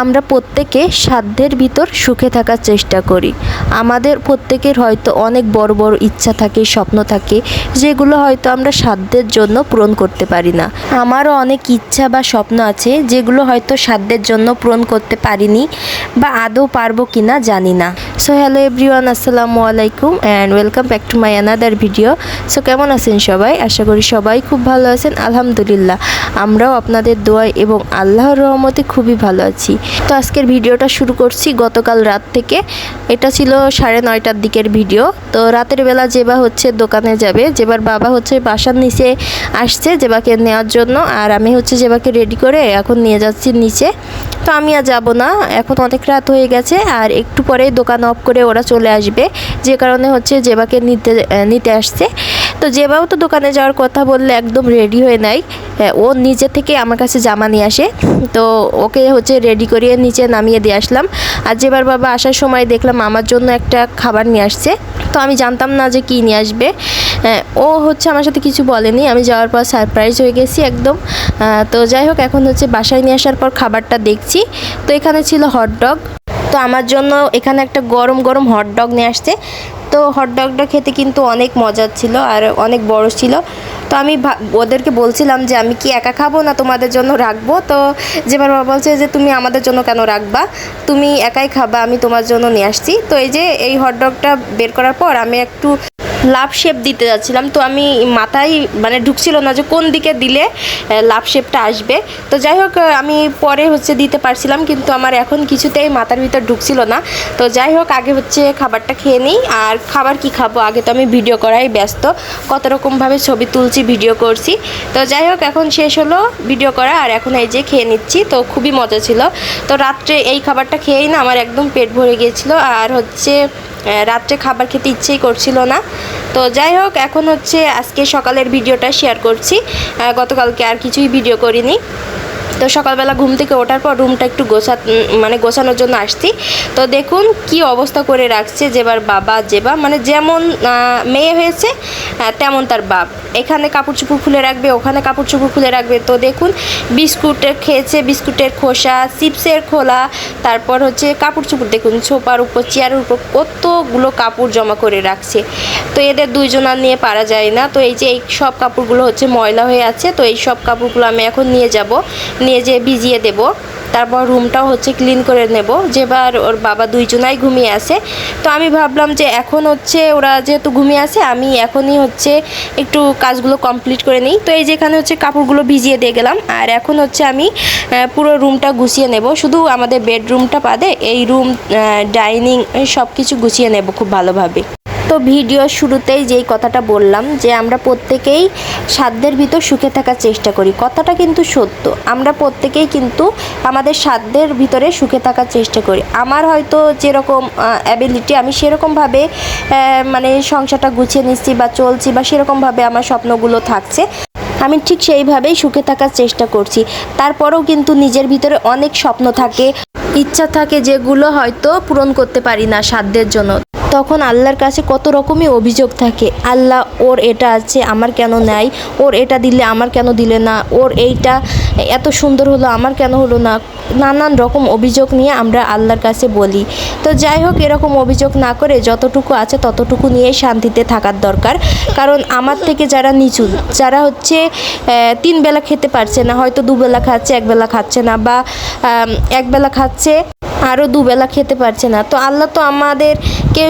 আমরা প্রত্যেকে সাধ্যের ভিতর সুখে থাকার চেষ্টা করি। আমাদের প্রত্যেকের হয়তো অনেক বড় বড় ইচ্ছা থাকে, স্বপ্ন থাকে, যেগুলো হয়তো আমরা সাধ্যের জন্য পূরণ করতে পারি না। আমারও অনেক ইচ্ছা বা স্বপ্ন আছে, যেগুলো হয়তো সাধ্যের জন্য পূরণ করতে পারিনি বা আদৌ পারব কিনা জানি না। সো হ্যালো এভরিওয়ান আসসালামু আলাইকুম and welcome back to my another video so কেমন আছেন সবাই? আশা করি সবাই খুব ভালো আছেন। আলহামদুলিল্লাহ, আমরাও আপনাদের দোয়ায় এবং আল্লাহর রহমতে খুবই ভালো আছি। তো, আজকের ভিডিওটা শুরু করছি গতকাল রাত থেকে। এটা ছিল সাড়ে নয়টার দিকের ভিডিও। তো, রাতের বেলা জেবা হচ্ছে দোকানে যাবে। জেবার বাবা হচ্ছে বাসার নিচে আসছে জেবাকে নেওয়ার জন্য। আর আমি হচ্ছে জেবাকে রেডি করে এখন নিয়ে যাচ্ছি নিচে। তো আমি আর যাব না। এখন অনেক রাত হয়ে গেছে আর একটু পরেই দোকান অফ করে ওরা চলে আসবে। যে কারণে হচ্ছে জেবাকে নিতে নিতে আসছে। তো জেবাও তো দোকানে যাওয়ার কথা বললে একদম রেডি হয়ে নাই ও নিজে থেকে আমার কাছে জামা নিয়ে আসে। তো ওকে হচ্ছে রেডি করিয়ে নিচে নামিয়ে দিয়ে আসলাম। আর যেবার বাবা আসার সময় দেখলাম আমার জন্য একটা খাবার নিয়ে আসছে। তো আমি জানতাম না যে কী নিয়ে আসবে। ও হচ্ছে আমার সাথে কিছু বলেনি। আমি যাওয়ার পর সারপ্রাইজ হয়ে গেছি একদম। তো যাই হোক, এখন হচ্ছে বাসায় নিয়ে আসার পর খাবারটা দেখছি। তো এখানে ছিল হটডগ তো আমার জন্য এখানে একটা গরম গরম হটডগ নিয়ে আসছে। তো হটডগটা খেতে কিন্তু অনেক মজার ছিল আর অনেক বড় ছিল। তো আমি ওদেরকে বলছিলাম যে, আমি কি একা খাব না তোমাদের জন্য রাখব? তো যে বাবা বলছে যে, তুমি আমাদের জন্য কেন রাখবা? তুমি একাই খাবা, আমি তোমার জন্য নিয়ে আসছি। তো এই যে, এই হটডগটা বের করার পর আমি একটু লাভ শেপ দিতে যাচ্ছিলাম। তো আমি মাথায় মানে ঢুকছিল না যে কোন দিকে দিলে লাভ শেপটা আসবে। তো যাই হোক আমি পরে হচ্ছে দিতে পারছিলাম, কিন্তু আমার এখন কিছুতেই মাথার ভিতর ঢুকছিল না। তো যাই হোক, আগে হচ্ছে খাবারটা খেয়ে নিই। আর খাবার কি খাব? আগে তো আমি ভিডিও করাই ব্যস্ত। কত রকমভাবে ছবি তুলছি, ভিডিও করছি। তো যাই হোক, এখন শেষ হলো ভিডিও করা। আর এখন এই যে খেয়ে নিচ্ছি, তো খুবই মজা ছিল। তো রাত্রে এই খাবারটা খেয়েই না আমার একদম পেট ভরে গিয়েছিল। আর হচ্ছে রাত্রে খাবার খেতে ইচ্ছেই করছিল না। তো যাই হোক, এখন হচ্ছে আজকে সকালের ভিডিওটা শেয়ার করছি। গতকালকে আর কিছুই ভিডিও করিনি। তো সকালবেলা ঘুম থেকে ওঠার পর রুমটা একটু গোছা মানে গোছানোর জন্য আসছি। তো দেখুন কি অবস্থা করে রাখছে যেবার বাবা যেবা মানে যেমন মেয়ে হয়েছে তেমন তার বাপ। এখানে কাপড় চোপড় খুলে রাখবে, ওখানে কাপড় চোপড় খুলে রাখবে। তো দেখুন বিস্কুটের খেয়েছে, বিস্কুটের খোসা, চিপসের খোলা, তারপর হচ্ছে কাপড় চোপড় দেখুন সোফার উপর, চেয়ারের উপর কতগুলো কাপড় জমা করে রাখছে। তো এদের দুইজনার নিয়ে পারা যায় না। তো এই যে এই সব কাপড়গুলো হচ্ছে ময়লা হয়ে আছে। তো এই সব কাপড়গুলো আমি এখন নিয়ে যাব। নিয়ে যেয়ে ভিজিয়ে দেব। তারপর রুমটাও হচ্ছে ক্লিন করে নেব। যেবার ওর বাবা দুইজনাই ঘুমিয়ে আছে। তো আমি ভাবলাম যে এখন হচ্ছে ওরা যেহেতু ঘুমিয়ে আছে, আমি এখনই হচ্ছে একটু কাজগুলো কমপ্লিট করে নিই। তো এই যেখানে হচ্ছে কাপড়গুলো ভিজিয়ে দিয়ে গেলাম। আর এখন হচ্ছে আমি পুরো রুমটা গুছিয়ে নেব। শুধু আমাদের বেডরুমটা বাদে এই রুম ডাইনিং সব কিছু গুছিয়ে নেব খুব ভালোভাবে। তো ভিডিও শুরুতেই যেই কথাটা বললাম যে আমরা প্রত্যেকেই সাধ্যের ভিতর সুখে থাকার চেষ্টা করি। কথাটা কিন্তু সত্য। আমরা প্রত্যেকেই কিন্তু আমাদের সাধ্যের ভিতরে সুখে থাকার চেষ্টা করি। আমার হয়তো যেরকম অ্যাবিলিটি আমি সেরকমভাবে মানে সংসারটা গুছিয়ে নিচ্ছি বা চলছি বা সেরকমভাবে আমার স্বপ্নগুলো থাকছে, আমি ঠিক সেইভাবেই সুখে থাকার চেষ্টা করছি। তারপরেও কিন্তু নিজের ভিতরে অনেক স্বপ্ন থাকে, ইচ্ছা থাকে যেগুলো হয়তো পূরণ করতে পারি না সাধ্যের জন্য। তখন আল্লাহর কাছে কত রকমই অভিযোগ থাকে। আল্লাহ, ওর এটা আছে, আমার কেন নাই? ওর এটা দিলে আমার কেন দিলে না? ওর এইটা এত সুন্দর হলো, আমার কেন হলো না? নানান রকম অভিযোগ নিয়ে আমরা আল্লাহর কাছে বলি। তো যাই হোক, এরকম অভিযোগ না করে যতটুকু আছে ততটুকু নিয়ে শান্তিতে থাকার দরকার। কারণ আমার থেকে যারা নিচু, যারা হচ্ছে তিন বেলা খেতে পারছে না, হয়তো দুবেলা খাচ্ছে, একবেলা খাচ্ছে না বা একবেলা খাচ্ছে আরও দুবেলা খেতে পারছে না। তো আল্লাহ তো আমাদেরকে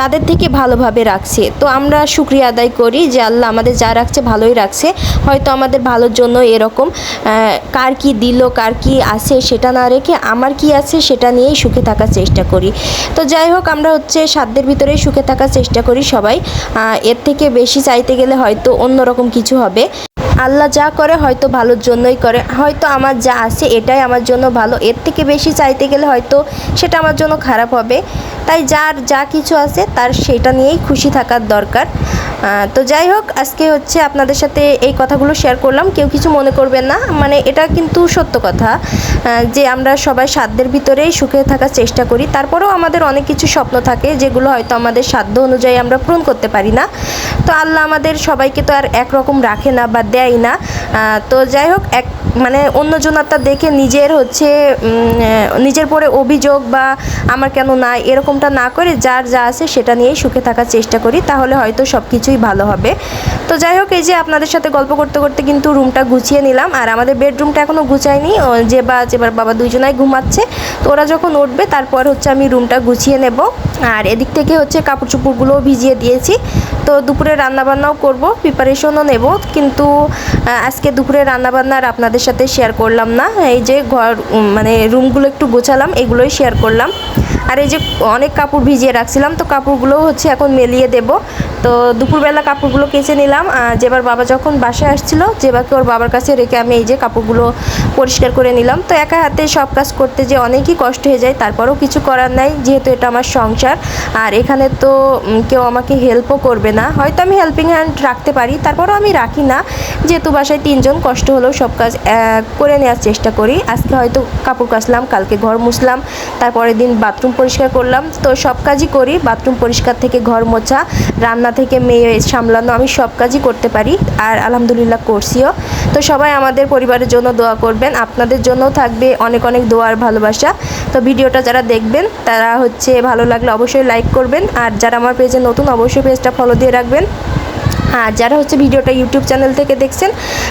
তাদের থেকে ভালোভাবে রাখছে। তো আমরা শুক্রিয়া আদায় করি যে আল্লাহ আমাদের যা রাখছে ভালোই রাখছে। হয়তো আমাদের ভালোর জন্য এরকম কার কি দিল, কার কি আছে সেটা না রেখে আমার কি আছে সেটা নিয়েই সুখে থাকার চেষ্টা করি। তো যাই হোক, আমরা হচ্ছে সাধ্যের ভিতরেই সুখে থাকার চেষ্টা করি সবাই। এর থেকে বেশি চাইতে গেলে হয়তো অন্যরকম কিছু হবে। আল্লাহ যা করে হয়তো ভালোর জন্যই করে। হয়তো আমার যা আছে এটাই আমার জন্য ভালো। এর থেকে বেশি চাইতে গেলে হয়তো সেটা আমার জন্য খারাপ হবে। তাই যার যা কিছু আছে তার সেটা নিয়েই খুশি থাকার দরকার। তো যাই হোক, আজকে হচ্ছে আপনাদের সাথে এই কথাগুলো শেয়ার করলাম। কেউ কিছু মনে করবেন না। মানে এটা কিন্তু সত্য কথা যে আমরা সবাই সাধ্যের ভিতরেই সুখে থাকার চেষ্টা করি। তারপরেও আমাদের অনেক কিছু স্বপ্ন থাকে, যেগুলো হয়তো আমাদের সাধ্য অনুযায়ী আমরা পূরণ করতে পারি না। তো আল্লাহ আমাদের সবাইকে তো আর একরকম রাখে না বা দেয় না। তো যাই হোক, এক মানে অন্যজনারটা দেখে নিজের হচ্ছে নিজের পরে অভিযোগ বা আমার কেন না এরকমটা না করে যার যা আছে সেটা নিয়েই সুখে থাকার চেষ্টা করি, তাহলে হয়তো সব কিছুই ভালো হবে। তো যাই হোক, এই যে আপনাদের সাথে গল্প করতে করতে কিন্তু রুমটা গুছিয়ে নিলাম। আর আমাদের বেডরুমটা এখনও গুছায়নি যে বা যেবার বাবা দুজনাই ঘুমাচ্ছে। তো ওরা যখন উঠবে, তারপর হচ্ছে আমি রুমটা গুছিয়ে নেব। আর এদিক থেকে হচ্ছে কাপড় চোপড়গুলোও ভিজিয়ে দিয়েছি। তো দুপুরে রান্নাবান্নাও করব প্রিপারেশনও নেব, কিন্তু আজকে দুপুরে রান্নাবান্না আর আপনাদের সাথে শেয়ার করলাম না। এই যে ঘর মানে রুমগুলো একটু গোছালাম, এগুলোই শেয়ার করলাম। আর এই যে অনেক কাপড় ভিজিয়ে রাখছিলাম, তো কাপড়গুলোও হচ্ছে এখন মেলিয়ে দেব। তো দুপুরবেলা কাপড়গুলো কেচে নিলাম। যেবার বাবা যখন বাসায় আসছিল যেবাকে ওর বাবার কাছে রেখে আমি এই যে কাপড়গুলো পরিষ্কার করে নিলাম। তো একা হাতে সব কাজ করতে যে অনেকই কষ্ট হয়ে যায়, তারপরেও কিছু করার নাই, যেহেতু এটা আমার সংসার। আর এখানে তো কেউ আমাকে হেল্পও করবে না। হয়তো আমি হেল্পিং হ্যান্ড রাখতে পারি, তারপরেও আমি রাখি না। যেহেতু বাসায় তিনজন, কষ্ট হলেও সব কাজ করে নেওয়ার চেষ্টা করি। আজকে হয়তো কাপড় কাচলাম, কালকে ঘর মুছলাম, তারপরের দিন বাথরুম পরিষ্কার করলাম। তো সব কাজই করি, বাথরুম পরিষ্কার থেকে ঘর মোছা, রান্না থেকে মেয়ে সামলানো, আমি সব কাজই করতে পারি আর আলহামদুলিল্লাহ করছিও। তো সবাই আমাদের পরিবারের জন্য দোয়া করবেন, আপনাদের জন্যও থাকবে অনেক অনেক দোয়ার ভালোবাসা। তো ভিডিওটা যারা দেখবেন, তারা হচ্ছে ভালো লাগলে অবশ্যই লাইক করবেন আর যারা আমার পেজে নতুন, অবশ্যই পেজটা ফলো দিয়ে রাখবেন। আর যারা হচ্ছে ভিডিওটা ইউটিউব চ্যানেল থেকে দেখছেন,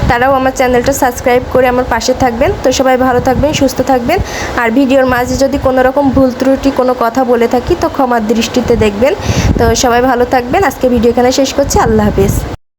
তারাও আমার চ্যানেলটা সাবস্ক্রাইব করে আমার পাশে থাকবেন। তো সবাই ভালো থাকবেন, সুস্থ থাকবেন। আর ভিডিওর মাঝে যদি কোনো রকম ভুল ত্রুটি, কোনো কথা বলে থাকি, তো ক্ষমার দৃষ্টিতে দেখবেন। তো সবাই ভালো থাকবেন। আজকে ভিডিও এখানে শেষ করছি। আল্লাহ হাফিজ।